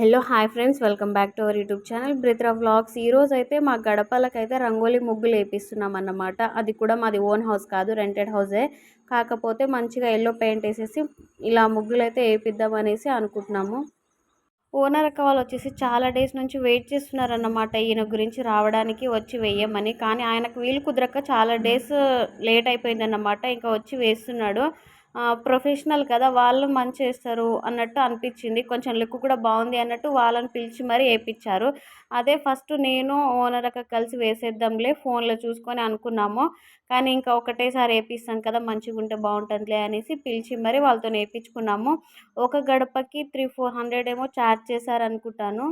Hello hi friends. Welcome back to our YouTube channel Brithra vlogs. ఈరోజు అయితే మా గడపలకైతే రంగోలీ ముగ్గులు వేపిస్తున్నాం అన్నమాట. అది కూడా మాది ఓన్ హౌస్ కాదు రెంటెడ్ హౌసే కాకపోతే మంచిగా ఎల్లో పెయింట్ వేసేసి ఇలా ముగ్గులు అయితే వేపిద్దాం అనేసి అనుకుంటున్నాము. ఓనర్ అక్క వాళ్ళు వచ్చేసి చాలా డేస్ నుంచి వెయిట్ చేస్తున్నారన్నమాట. ఈయన గురించి రావడానికి వచ్చి వేయమని. కానీ ఆయనకు వీలు కుదరక చాలా డేస్ లేట్ అయిపోయిందన్నమాట. ఇంకా వచ్చి వేస్తున్నాడు. ప్రొఫెషనల్ కదా వాళ్ళు మంచి చేస్తారు అన్నట్టు అనిపించింది. కొంచెం లుక్ కూడా బాగుంది అన్నట్టు వాళ్ళని పిలిచి మరీ వేయించారు. అదే ఫస్ట్ నేను ఓనర్ అక్క కలిసి వేసేద్దాంలే ఫోన్లో చూసుకొని అనుకున్నాము. కానీ ఇంకా ఒకటేసారి వేపిస్తాను కదా మంచిగా ఉంటే బాగుంటుందిలే అనేసి పిలిచి మరీ వాళ్ళతో వేయించుకున్నాము. ఒక గడపకి త్రీ ఫోర్ హండ్రెడ్ ఏమో ఛార్జ్ చేశారు అనుకుంటాను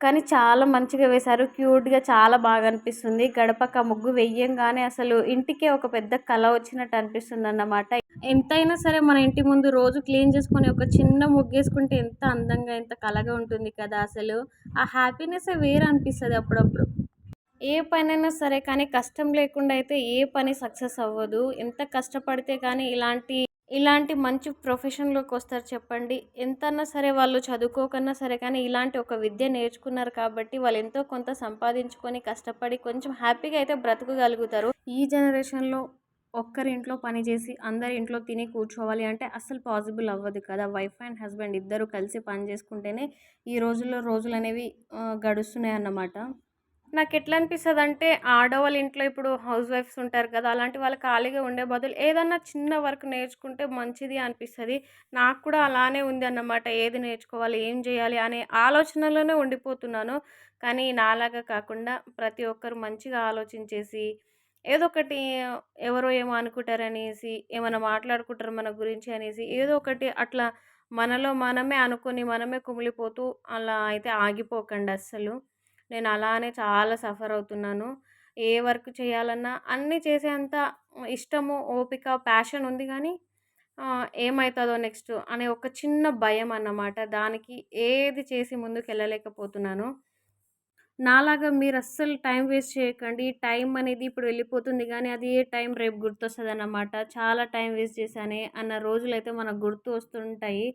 కానీ చాలా మంచిగా వేశారు. క్యూట్గా చాలా బాగా అనిపిస్తుంది. గడపక ముగ్గు వెయ్యంగానే అసలు ఇంటికే ఒక పెద్ద కళ వచ్చినట్టు అనిపిస్తుంది అన్నమాట ఎంతైనా సరే మన ఇంటి ముందు రోజు క్లీన్ చేసుకొని ఒక చిన్న ముగ్గు వేసుకుంటే ఎంత అందంగా ఎంత కళగా ఉంటుంది కదా అసలు. ఆ హ్యాపీనెస్ వేరే అనిపిస్తుంది అప్పుడప్పుడు. ఏ పనైనా సరే కానీ కష్టం లేకుండా అయితే ఏ పని సక్సెస్ అవ్వదు. ఎంత కష్టపడితే కానీ ఇలాంటి ఇలాంటి మంచి ప్రొఫెషన్లోకి వస్తారు చెప్పండి. ఎంతన్నా సరే వాళ్ళు చదువుకోకన్నా సరే కానీ ఇలాంటి ఒక విద్య నేర్చుకున్నారు కాబట్టి వాళ్ళు ఎంతో కొంత సంపాదించుకొని కష్టపడి కొంచెం హ్యాపీగా అయితే బ్రతకగలుగుతారు. ఈ జనరేషన్లో ఒక్కరి ఇంట్లో పని చేసి అందరి ఇంట్లో తిని కూర్చోవాలి అంటే అస్సలు పాసిబుల్ అవ్వదు కదా. వైఫ్ అండ్ హస్బెండ్ ఇద్దరు కలిసి పని చేసుకుంటేనే ఈ రోజుల్లో రోజులు అనేవి గడుస్తున్నాయి అన్నమాట నాకు ఎట్లా అనిపిస్తుంది అంటే ఆడవాళ్ళ ఇంట్లో ఇప్పుడు హౌస్ వైఫ్స్ ఉంటారు కదా అలాంటి వాళ్ళు ఖాళీగా ఉండే బదులు ఏదన్నా చిన్న వర్క్ నేర్చుకుంటే మంచిది అనిపిస్తుంది. నాకు కూడా అలానే ఉంది అన్నమాట ఏది నేర్చుకోవాలి ఏం చేయాలి అనే ఆలోచనలోనే ఉండిపోతున్నాను. కానీ నాలాగా కాకుండా ప్రతి ఒక్కరు మంచిగా ఆలోచించేసి ఏదో ఒకటి ఎవరో ఏమో అనుకుంటారనేసి ఏమైనా మాట్లాడుకుంటారు మన గురించి అనేసి ఏదో ఒకటి అట్లా మనలో మనమే అనుకొని మనమే కుమిలిపోతూ అలా అయితే ఆగిపోకండి అస్సలు. నేను అలానే చాలా సఫర్ అవుతున్నాను. ఏ వర్క్ చేయాలన్నా అన్నీ చేసేంత ఇష్టము ఓపిక ప్యాషన్ ఉంది కానీ ఏమవుతుందో నెక్స్ట్ అనే ఒక చిన్న భయం అన్నమాట. దానికి ఏది చేసి ముందుకు వెళ్ళలేకపోతున్నాను నాలాగా మీరు అస్సలు టైం వేస్ట్ చేయకండి. టైం అనేది ఇప్పుడు వెళ్ళిపోతుంది కానీ అది ఏ టైం రేపు గుర్తొస్తుంది అన్నమాట చాలా టైం వేస్ట్ చేశానే అన్న రోజులైతే మనకు గుర్తు వస్తుంటాయి.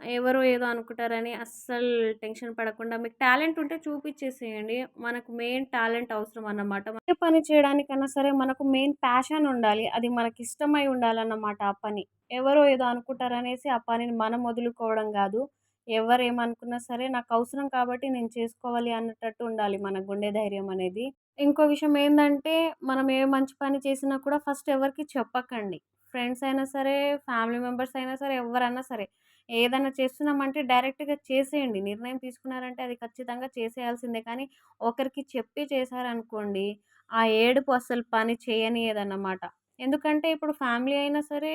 ఎవరో ఏదో అనుకుంటారని అస్సలు టెన్షన్ పడకుండా మీకు టాలెంట్ ఉంటే చూపించేసేయండి మనకు మెయిన్ టాలెంట్ అవసరం అన్నమాట. ఏ పని చేయడానికన్నా సరే మనకు మెయిన్ ప్యాషన్ ఉండాలి. అది మనకి ఇష్టమై ఉండాలన్నమాట ఆ పని. ఎవరో ఏదో అనుకుంటారనేసి ఆ పనిని మనం వదులుకోవడం కాదు. ఎవరు ఏమనుకున్నా సరే నాకు అవసరం కాబట్టి నేను చేసుకోవాలి అన్నట్టు ఉండాలి మన గుండె ధైర్యం అనేది. ఇంకో విషయం ఏంటంటే మనం ఏ మంచి పని చేసినా కూడా ఫస్ట్ ఎవరికి చెప్పకండి. ఫ్రెండ్స్ అయినా సరే ఫ్యామిలీ మెంబర్స్ అయినా సరే ఎవరైనా సరే ఏదైనా చేస్తున్నామంటే డైరెక్ట్గా చేసేయండి. నిర్ణయం తీసుకున్నారంటే అది ఖచ్చితంగా చేసేయాల్సిందే. కానీ ఒకరికి చెప్పి చేశారనుకోండి ఆ ఏడుపు అసలు పని చేయనియదన్నమాట. ఎందుకంటే ఇప్పుడు ఫ్యామిలీ అయినా సరే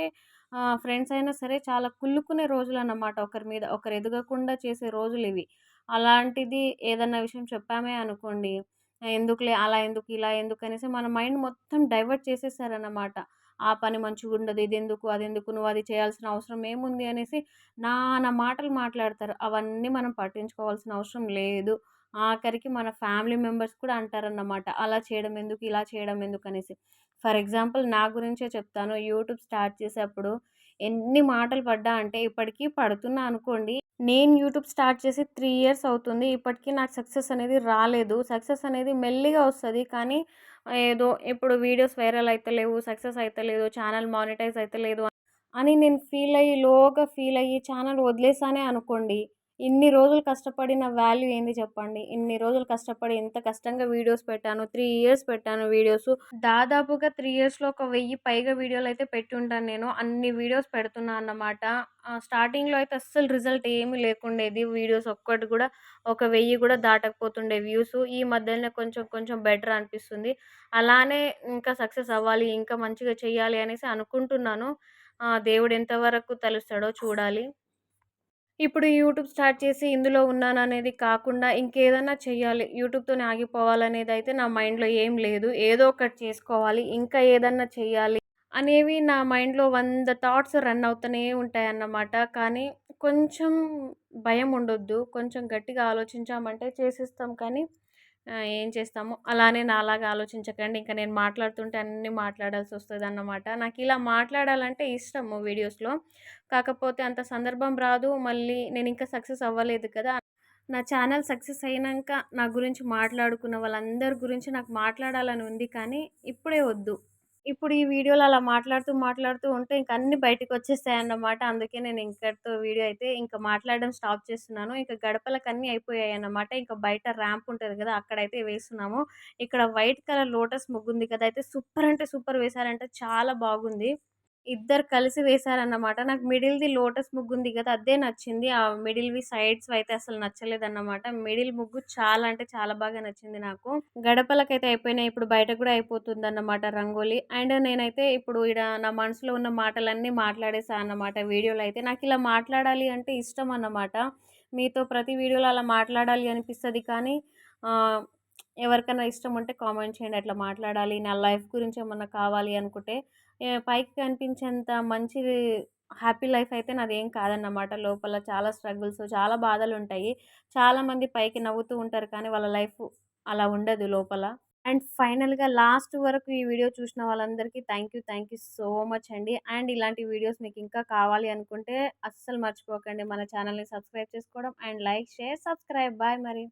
ఫ్రెండ్స్ అయినా సరే చాలా కుళ్ళుకునే రోజులు అన్నమాట ఒకరి మీద ఒకరు ఎదగకుండా చేసే రోజులు ఇవి. అలాంటిది ఏదన్నా విషయం చెప్పామే అనుకోండి ఎందుకులే అలా ఎందుకు ఇలా ఎందుకు అనేసి మన మైండ్ మొత్తం డైవర్ట్ చేసేసారన్నమాట. ఆ పని మంచిగా ఉండదు ఇది ఎందుకు అది ఎందుకు నువ్వు అది చేయాల్సిన అవసరం ఏముంది అనేసి నానా మాటలు మాట్లాడతారు. అవన్నీ మనం పట్టించుకోవాల్సిన అవసరం లేదు. ఆఖరికి మన ఫ్యామిలీ మెంబర్స్ కూడా అంటారన్నమాట అలా చేయడం ఎందుకు ఇలా చేయడం ఎందుకు అనేసి. ఫర్ ఎగ్జాంపుల్ నా గురించే చెప్తాను. యూట్యూబ్ స్టార్ట్ చేసేటప్పుడు ఎన్ని మాటలు పడ్డా అంటే ఇప్పటికీ పడుతున్నా అనుకోండి నేను యూట్యూబ్ స్టార్ట్ చేసి త్రీ ఇయర్స్ అవుతుంది. ఇప్పటికీ నాకు సక్సెస్ అనేది రాలేదు. సక్సెస్ అనేది మెల్లిగా వస్తుంది. కానీ ఏదో ఇప్పుడు వీడియోస్ వైరల్ అవుతలేవు సక్సెస్ అవుతలేదు ఛానల్ మానిటైజ్ అయితే లేదు అని నేను ఫీల్ అయ్యి లోగా ఫీల్ అయ్యి ఛానల్ వదిలేసానే అనుకోండి. ఇన్ని రోజులు కష్టపడిన వాల్యూ ఏంది చెప్పండి? ఇన్ని రోజులు కష్టపడి ఎంత కష్టంగా వీడియోస్ పెట్టాను త్రీ ఇయర్స్ పెట్టాను వీడియోస్. దాదాపుగా త్రీ ఇయర్స్లో ఒక వెయ్యి పైగా వీడియోలు అయితే పెట్టి ఉంటాను నేను. అన్ని వీడియోస్ పెడుతున్నా అన్నమాట. స్టార్టింగ్లో అయితే అస్సలు రిజల్ట్ ఏమీ లేకుండేది. వీడియోస్ ఒక్కటి కూడా ఒక వెయ్యి కూడా దాటకపోతుండే వ్యూస్ ఈ మధ్యలోనే కొంచెం కొంచెం బెటర్ అనిపిస్తుంది. అలానే ఇంకా సక్సెస్ అవ్వాలి ఇంకా మంచిగా చేయాలి అనేసి అనుకుంటున్నాను. దేవుడు ఎంతవరకు తెలుస్తాడో చూడాలి. ఇప్పుడు యూట్యూబ్ స్టార్ట్ చేసి ఇందులో ఉన్నాను అనేది కాకుండా ఇంకేదన్నా చేయాలి యూట్యూబ్తోనే ఆగిపోవాలనేది అయితే నా మైండ్లో ఏం లేదు. ఏదో ఒకటి చేసుకోవాలి. ఇంకా ఏదన్నా చేయాలి అనేవి నా మైండ్లో వంద థాట్స్ రన్ అవుతూనే ఉంటాయి అన్నమాట కానీ కొంచెం భయం ఉండొద్దు. కొంచెం గట్టిగా ఆలోచించామంటే చేసేస్తాం కానీ ఏం చేస్తాము? అలానే నాలాగా ఆలోచించకండి. ఇంకా నేను మాట్లాడుతుంటే అన్నీ మాట్లాడాల్సి వస్తుంది అన్నమాట నాకు ఇలా మాట్లాడాలంటే ఇష్టము వీడియోస్లో. కాకపోతే అంత సందర్భం రాదు. మళ్ళీ నేను ఇంకా సక్సెస్ అవ్వలేదు కదా! నా ఛానల్ సక్సెస్ అయినాక నా గురించి మాట్లాడుకున్న వాళ్ళందరి గురించి నాకు మాట్లాడాలని ఉంది కానీ ఇప్పుడే వద్దు. ఇప్పుడు ఈ వీడియోలో అలా మాట్లాడుతూ మాట్లాడుతూ ఉంటే ఇంక అన్నీ బయటకు వచ్చేస్తాయి అన్నమాట అందుకే నేను ఇంకటితో వీడియో అయితే ఇంకా మాట్లాడడం స్టాప్ చేస్తున్నాను. ఇంకా గడపలకు అన్నీ అయిపోయాయి అన్నమాట ఇంకా బయట ర్యాంప్ ఉంటుంది కదా అక్కడైతే వేస్తున్నాము. ఇక్కడ వైట్ కలర్ లోటస్ ముగ్గుంది కదా అయితే సూపర్ అంటే సూపర్ వేశారంటే చాలా బాగుంది. ఇద్దరు కలిసి వేశారన్నమాట నాకు మిడిల్ది లోటస్ ముగ్గు ఉంది కదా అదే నచ్చింది. ఆ మిడిల్వి సైడ్స్ అయితే అసలు నచ్చలేదన్నమాట. మిడిల్ ముగ్గు చాలా అంటే చాలా బాగా నచ్చింది నాకు. గడపలకైతే అయిపోయినాయి ఇప్పుడు బయట కూడా అయిపోతుంది అన్నమాట రంగోలీ. అండ్ నేనైతే ఇప్పుడు ఇక్కడ నా మనసులో ఉన్న మాటలన్నీ మాట్లాడేశా అన్నమాట వీడియోలో అయితే. నాకు ఇలా మాట్లాడాలి అంటే ఇష్టం అన్నమాట. మీతో ప్రతి వీడియోలో అలా మాట్లాడాలి అనిపిస్తుంది కానీ ఎవరికైనా ఇష్టం ఉంటే కామెంట్ చేయండి. అట్లా మాట్లాడాలి. నా లైఫ్ గురించి ఏమన్నా కావాలి అనుకుంటే పైకి కనిపించేంత మంచి హ్యాపీ లైఫ్ అయితే నాది ఏం కాదన్నమాట లోపల. చాలా స్ట్రగుల్స్ చాలా బాధలు ఉంటాయి చాలామంది పైకి నవ్వుతూ ఉంటారు కానీ వాళ్ళ లైఫ్ అలా ఉండదు లోపల. అండ్ ఫైనల్గా లాస్ట్ వరకు ఈ వీడియో చూసిన వాళ్ళందరికీ thank you thank you so much అండి. అండ్ ఇలాంటి వీడియోస్ మీకు ఇంకా కావాలి అనుకుంటే అస్సలు మర్చిపోకండి. మన ఛానల్ని సబ్స్క్రైబ్ చేసుకోవడం and like share subscribe. Bye మరి.